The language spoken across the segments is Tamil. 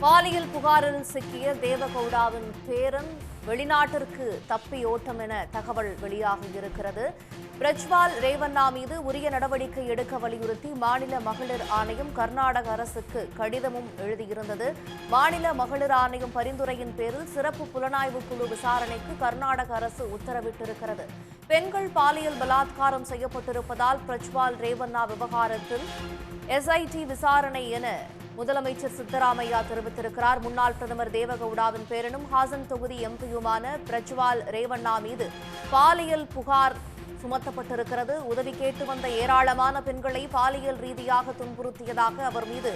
பாலியல் புகாரில் சிக்கிய தேவகவுடாவின் பேரன் வெளிநாட்டிற்கு தப்பி ஓட்டம் என தகவல் வெளியாக இருக்கிறது. பிரஜ்வால் ரேவண்ணா மீது உரிய நடவடிக்கை எடுக்க வலியுறுத்தி மாநில மகளிர் ஆணையம் கர்நாடக அரசுக்கு கடிதமும் எழுதியிருந்தது. மாநில மகளிர் ஆணையம் பரிந்துரையின் பேரில் சிறப்பு புலனாய்வு குழு விசாரணைக்கு கர்நாடக அரசு உத்தரவிட்டிருக்கிறது. பெண்கள் பாலியல் பலாத்காரம் செய்யப்பட்டிருப்பதால் பிரஜ்வால் ரேவண்ணா விவகாரத்தில் எஸ்ஐடி விசாரணை என முதலமைச்சர் சித்தராமையா தெரிவித்திருக்கிறார். முன்னாள் பிரதமர் தேவகவுடாவின் பேரனும் ஹாசன் தொகுதி எம்பியுமான பிரஜ்வால் ரேவண்ணா மீது பாலியல் புகார் சுமத்தப்பட்டிருக்கிறது. உதவி கேட்டு வந்த ஏராளமான பெண்களை பாலியல் ரீதியாக துன்புறுத்தியதாக அவர் மீது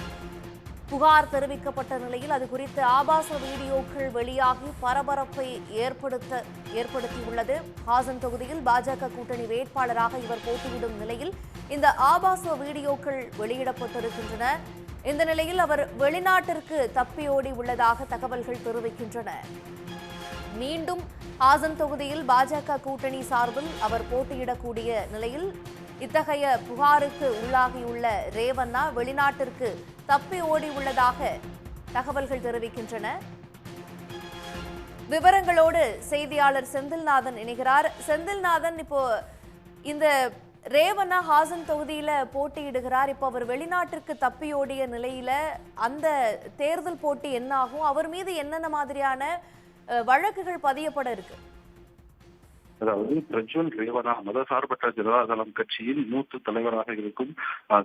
புகார் தெரிவிக்கப்பட்ட நிலையில் அது குறித்து ஆபாச வீடியோக்கள் வெளியாகி பரபரப்பை ஏற்படுத்த ஏற்படுத்தியுள்ளது. ஹாசன் தொகுதியில் பாஜக கூட்டணி வேட்பாளராக இவர் போட்டியிடும் நிலையில் இந்த ஆபாச வீடியோக்கள் வெளியிடப்பட்டிருக்கின்றன. இந்த நிலையில் அவர் வெளிநாட்டிற்கு தப்பியோடி உள்ளதாக தகவல்கள் தெரிவிக்கின்றன. மீண்டும் ஹாசன் தொகுதியில் பாஜக கூட்டணி சார்பில் அவர் போட்டியிடக்கூடிய நிலையில் இத்தகைய புகாருக்கு உள்ளாகியுள்ள ரேவண்ணா வெளிநாட்டிற்கு தப்பி ஓடி உள்ளதாக தகவல்கள் தெரிவிக்கின்றன. விவரங்களோடு செய்தியாளர் செந்தில்நாதன் இணைகிறார். செந்தில்நாதன் இப்போ இந்த ரேவண்ணா ஹாசன் தொகுதியில போட்டியிடுகிறார். இப்போ அவர் வெளிநாட்டிற்கு தப்பியோடிய நிலையில அந்த தேர்தல் போட்டி என்ன ஆகும் அவர் மீது என்னென்ன மாதிரியான வழக்குகள் பதியப்பட இருக்கு. அதாவது பிரஜ்வல் ரேவனா மதசார்பற்ற ஜனதாதளம் கட்சியின் மூத்த தலைவராக இருக்கும்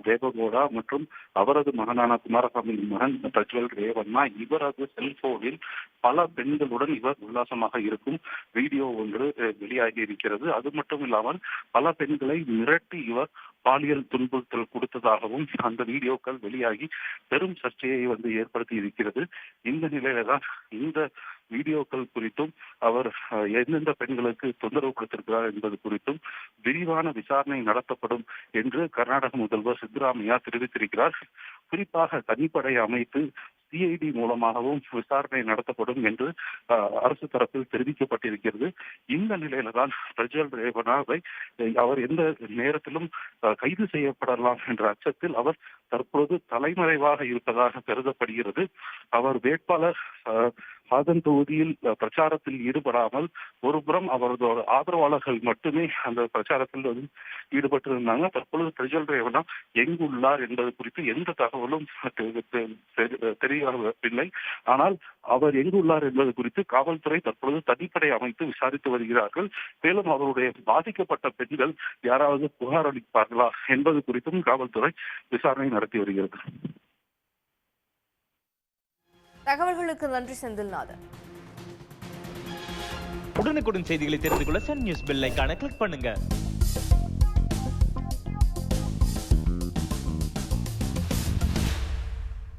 தேவகோடா மற்றும் அவரது மகனான குமாரசாமியின் மகன் பிரஜ்வல் ரேவண்ணா இவரது செல்போனில் பல பெண்களுடன் இவர் உல்லாசமாக இருக்கும் வீடியோ ஒன்று வெளியாகி இருக்கிறது. அது மட்டும் இல்லாமல் பல பெண்களை மிரட்டி இவர் பாலியல் துன்புறுத்தல் கொடுத்ததாகவும் அந்த வீடியோக்கள் வெளியாகி பெரும் சர்ச்சையை வந்து ஏற்படுத்தி இருக்கிறது. இந்த நிலையில தான் இந்த வீடியோக்கள் குறித்தும் அவர் எந்தெந்த பெண்களுக்கு தொந்தரவு கொடுத்திருக்கிறார் என்பது குறித்தும் விரிவான விசாரணை நடத்தப்படும் என்று கர்நாடக முதல்வர் சித்தராமையா தெரிவித்திருக்கிறார். குறிப்பாக தனிப்படை அமைத்து சிஐடி மூலமாகவும் விசாரணை நடத்தப்படும் என்று அரசு தரப்பில் தெரிவிக்கப்பட்டிருக்கிறது. இந்த நிலையில தான் பிரஜல் ரேவனாவை அவர் எந்த நேரத்திலும் கைது செய்யப்படலாம் என்ற அச்சத்தில் அவர் தற்போது தலைமறைவாக இருப்பதாக கருதப்படுகிறது. அவர் வேட்பாளர் அஹ், தொகுதியில் பிரச்சாரத்தில் ஈடுபடாமல் ஒருபுறம் அவரது ஆதரவாளர்கள் மட்டுமே அந்த பிரச்சாரத்தில் வந்து ஈடுபட்டிருந்தாங்க. தற்பொழுது பிரஜல் ரேவனா எங்குள்ளார் என்பது குறித்து எந்த தகவலும் தெரிய தெரியவில்லை ஆனால் அவர் எங்குள்ளார் என்பது குறித்து காவல்துறை தற்பொழுது தனிப்படை அமைத்து விசாரித்து வருகிறார்கள். மேலும் அவருடைய பாதிக்கப்பட்ட பெண்கள் யாராவது புகார் அளிப்பார்களா என்பது குறித்தும் காவல்துறை விசாரணை நடத்தி வருகிறது. தகவல்களுக்கு நன்றி செந்தில்நாதன். உடனுக்குடன் செய்திகளை தெரிந்து கொள்ள சன் நியூஸ் பெல் கிளிக் பண்ணுங்க.